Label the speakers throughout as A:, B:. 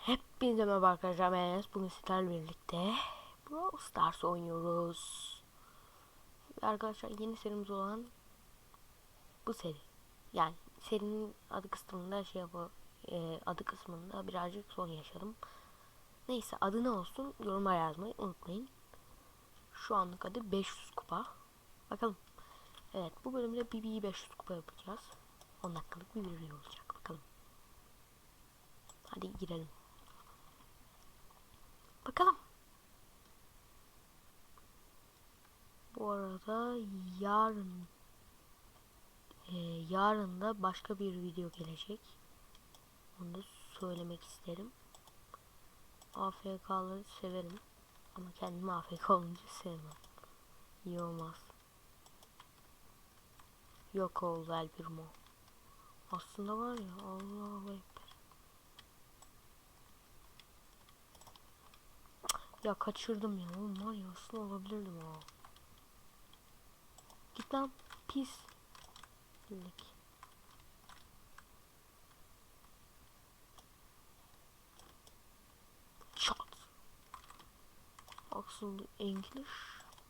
A: Hepinize merhaba arkadaşlar ben Enes. Bugün sizlerle birlikte Brawl Stars oynuyoruz. Arkadaşlar yeni serimiz olan bu seri. Yani serinin adı kısmında şey yapı e, adı kısmında birazcık sorun yaşadım. Neyse adı ne olsun yorumlara yazmayı unutmayın. Şu anlık adı 500 kupa. Bakalım. Evet bu bölümde BB'yi 500 kupa yapacağız. 10 dakikalık bir video olacak. Bakalım. Hadi girelim. Bakalım. Bu arada yarın e, yarın da başka bir video gelecek. Onu da söylemek isterim. AFK'ları severim. Ama kendimi AFK olunca sevmem. İyi olmaz. Yok oldu El Primo. Aslında var ya Allah'a ekber. Ya kaçırdım ya oğlum var ya aslında olabilirdim ha. Git lan pis. Bildik. Shot. Aslında English,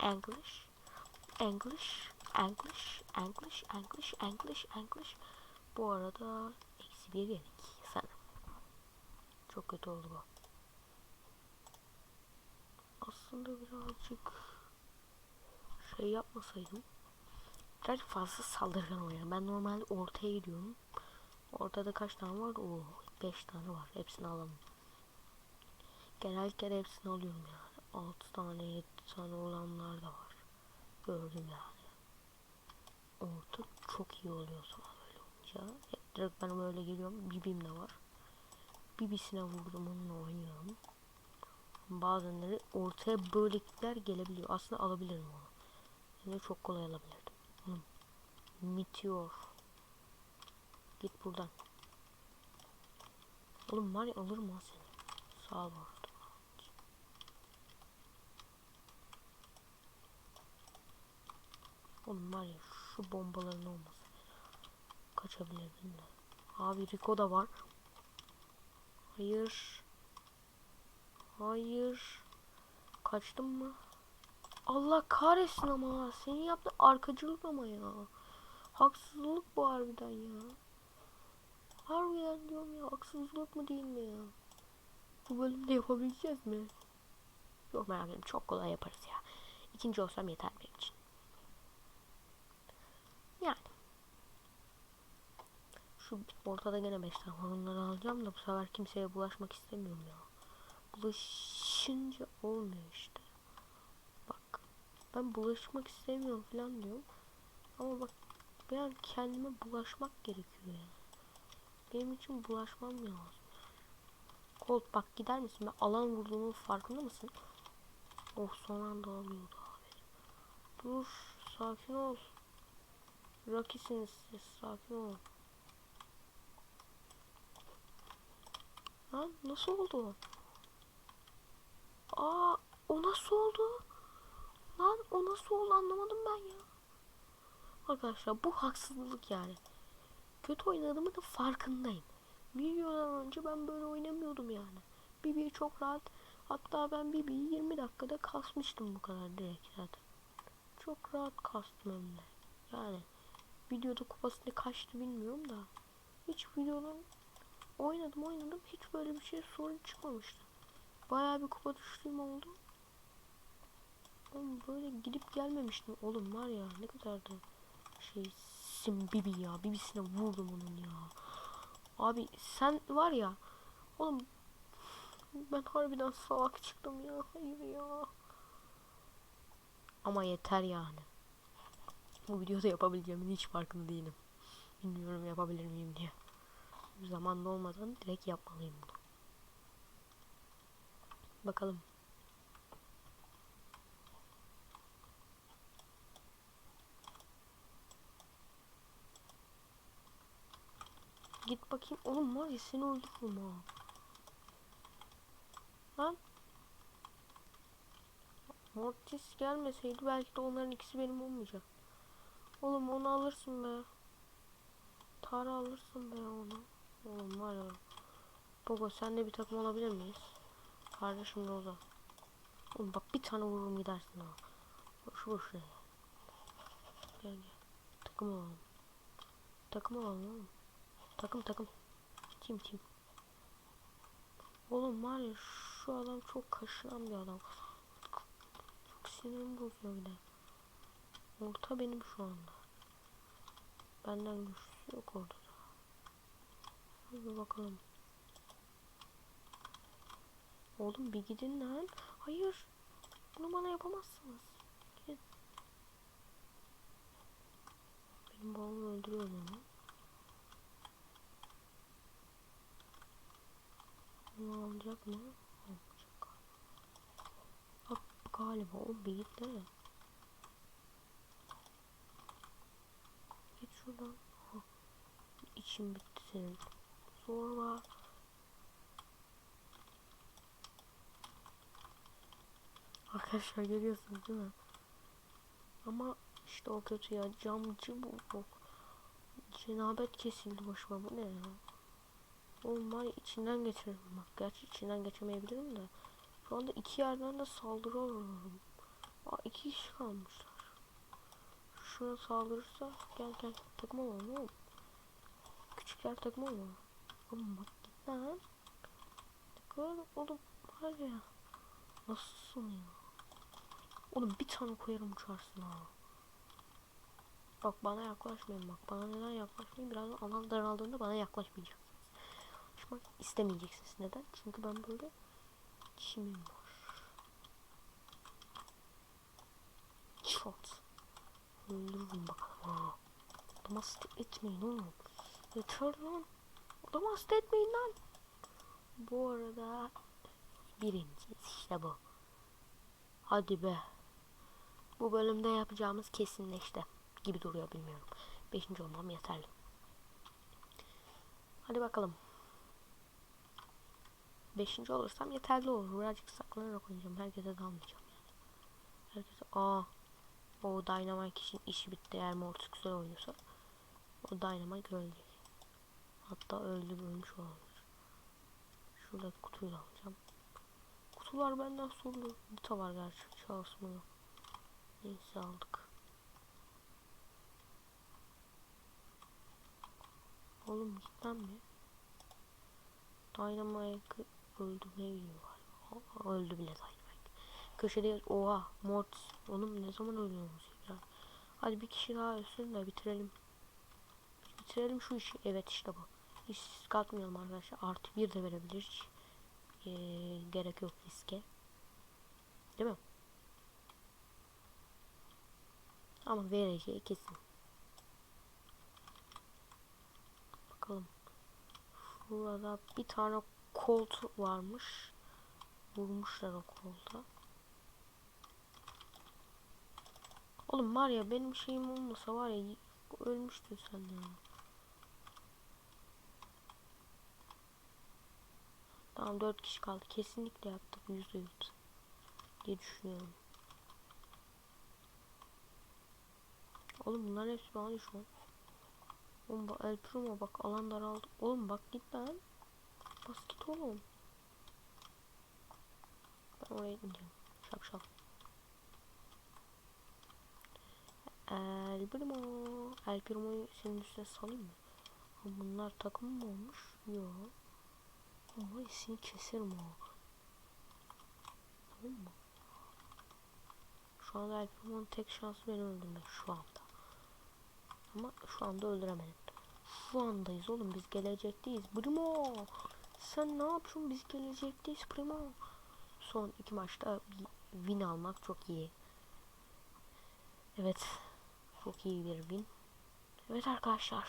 A: English, English, English, English, English, English, English. Bu arada eksi bir yedik sanırım. Çok kötü oldu bu aslında birazcık şey yapmasaydım birazcık fazla saldırgan oynuyorum. Ben normalde ortaya gidiyorum. Ortada kaç tane var? Oo, 5 tane var. Hepsini alalım. Genellikle hepsini alıyorum yani. 6 tane 7 tane olanlar da var. Gördüm yani. Orta çok iyi oluyor sonra böyle olunca. Hep direkt ben böyle geliyorum. Bibim de var. Bibisine vurdum onunla oynuyorum bazenleri ortaya böylelikler gelebiliyor. Aslında alabilirim onu. Yine çok kolay alabilirdim. Meteor. Git buradan. Oğlum var ya alırım ha seni. Sağ ol. Oğlum var ya şu bombaların olması. Kaçabilirdim de. Abi Rico da var. Hayır. Hayır. Kaçtım mı? Allah kahretsin ama. Senin yaptığın arkacılık ama ya. Haksızlık bu harbiden ya. Harbiden diyorum ya. Haksızlık mı değil mi ya? Bu bölümde yapabileceğiz mi? Yok merak etme. Çok kolay yaparız ya. İkinci olsam yeter benim için. Yani. Şu ortada gene 5 tane. Onları alacağım da bu sefer kimseye bulaşmak istemiyorum ya bulaşınca olmuyor işte. Bak ben bulaşmak istemiyorum falan diyorum. Ama bak ben kendime bulaşmak gerekiyor yani. Benim için bulaşmam lazım. Colt bak gider misin? Ben alan vurduğumun farkında mısın? Oh son anda alıyordu abi. Dur sakin ol. Rocky'siniz siz sakin ol. Ha nasıl oldu? Aa o nasıl oldu? Lan o nasıl oldu anlamadım ben ya. Arkadaşlar bu haksızlık yani. Kötü oynadığımı da farkındayım. Videodan önce ben böyle oynamıyordum yani. Bibi'yi çok rahat hatta ben Bibi'yi 20 dakikada kasmıştım bu kadar direkt zaten. Çok rahat kastım hem de. Yani videoda kupasını kaçtı bilmiyorum da. Hiç videodan oynadım oynadım hiç böyle bir şey sorun çıkmamıştı. Bayağı bir kupa düştüğüm oldu. Oğlum böyle gidip gelmemiştim. Oğlum var ya ne kadar da şey sim bibi ya. Bibisine vurdum onun ya. Abi sen var ya. Oğlum ben harbiden salak çıktım ya. Hayır ya. Ama yeter yani. Bu videoda yapabileceğimin hiç farkında değilim. Bilmiyorum yapabilir miyim diye. Zamanlı olmadan direkt yapmalıyım bunu. Bakalım. Git bakayım. Oğlum var ya seni öldürürüm ha. Lan. Mortis gelmeseydi belki de onların ikisi benim olmayacak. Oğlum onu alırsın be. Tara alırsın be onu. Oğlum var ya. Baba sen de bir takım olabilir miyiz? Kardeşim Roza. Oğlum bak bir tane vururum gidersin ha. Boş boş ne? Gel gel. Takım olalım. Takım olalım oğlum. Takım takım. Tim tim. Oğlum var ya şu adam çok kaşınan bir adam. Çok sinirim bozuyor bir de. Orta benim şu anda. Benden güçlüsü yok orada da. Hadi bakalım. Oğlum bir gidin lan. Hayır. Bunu bana yapamazsınız. Gidin. Benim babamı öldürüyor onu. Bunu alacak mı? Almayacak. Bak galiba o bir git de. Git şuradan. Ha. İçim bitti senin. Zorla. Arkadaşlar görüyorsunuz değil mi? Ama işte o kötü ya. Camcı bu. bu. Cenabet kesildi başıma. Bu ne ya? Ya içinden geçerim bak. Gerçi içinden geçemeyebilirim de. Şu anda iki yerden de saldırı alıyorum. Aa iki kişi kalmışlar. Şuna saldırırsa gel gel takım olalım oğlum. Küçükler takım olalım. Oğlum bak git lan. Kadar oğlum var ya. Nasılsın ya? Oğlum bir tane koyarım uçarsın ha. Bak bana yaklaşmayın bak. Bana neden yaklaşmayın? Birazdan alan daraldığında bana yaklaşmayacaksınız. Yaklaşmak istemeyeceksiniz. Neden? Çünkü ben böyle çimim var. Çat. Öldürürüm bakalım ha. Adamı hasta etmeyin oğlum. Yeter lan. Adamı hasta etmeyin lan. Bu arada birinciyiz işte bu. Hadi be. Bu bölümde yapacağımız kesinleşti. Gibi duruyor bilmiyorum. Beşinci olmam yeterli. Hadi bakalım. Beşinci olursam yeterli olur. Birazcık saklanarak oynayacağım. Herkese dalmayacağım. Herkese aa o Dynamite için işi bitti eğer Mortis güzel oynuyorsa. O Dynamite öldü. Hatta öldü ölmüş olabilir. Şuradaki kutuyu alacağım. Kutular benden sorulur. Nita var gerçi. Yok. Neyse aldık. Oğlum git lan bir. Dynamite'ı öldürmeye gidiyor galiba. Öldü bile Dynamite. Köşede oha Mortis. Oğlum ne zaman ölüyorsunuz ya? Hadi bir kişi daha ölsün de bitirelim. Bitirelim şu işi. Evet işte bu. Hiç kalkmayalım arkadaşlar. Artı bir de verebilir. Hiç, ee, gerek yok riske. Değil mi? Ama vereceği kesin. Bakalım. Şurada bir tane kolt varmış. Vurmuşlar o kolda. Oğlum var ya benim şeyim olmasa var ya ölmüştün sen ya. Tamam dört kişi kaldı. Kesinlikle yaptık yüzde yüz diye düşünüyorum. Oğlum bunların hepsi bana şu an. Oğlum bak El Primo bak alan daraldı. Oğlum bak git lan. Bas git oğlum. Ben oraya gideceğim. Şak şak. El Primo. El Primo'yu senin üstüne salayım mı? Ha, bunlar takım mı olmuş? Yok. Ama seni keserim ha. Tamam mı? Şu anda El Primo'nun tek şansı beni öldürmek şu anda. Ama şu anda öldüremedim. Şu andayız oğlum biz gelecekteyiz. Primo. Sen ne yapıyorsun? Biz gelecekteyiz Primo. Son iki maçta bir win almak çok iyi. Evet. Çok iyi bir win. Evet arkadaşlar.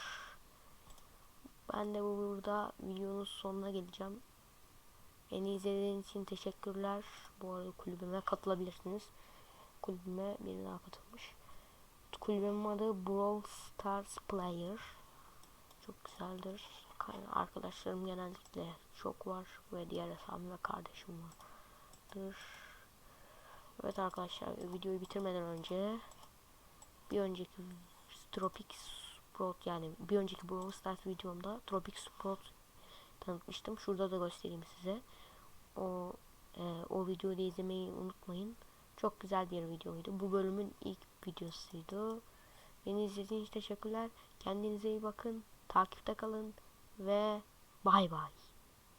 A: Ben de burada videonun sonuna geleceğim. Beni izlediğiniz için teşekkürler. Bu arada kulübüme katılabilirsiniz. Kulübüme biri daha katılmış. Kulübümün adı Brawl Stars Player. Çok güzeldir. Arkadaşlarım genellikle çok var ve diğer hesabım ve kardeşim vardır. Evet arkadaşlar videoyu bitirmeden önce bir önceki Tropic Sprout yani bir önceki Brawl Stars videomda Tropic Sprout tanıtmıştım. Şurada da göstereyim size. O e, o videoyu da izlemeyi unutmayın. Çok güzel bir videoydu. Bu bölümün ilk videosuydu. Beni izlediğiniz için teşekkürler. Kendinize iyi bakın. Takipte kalın ve bay bay.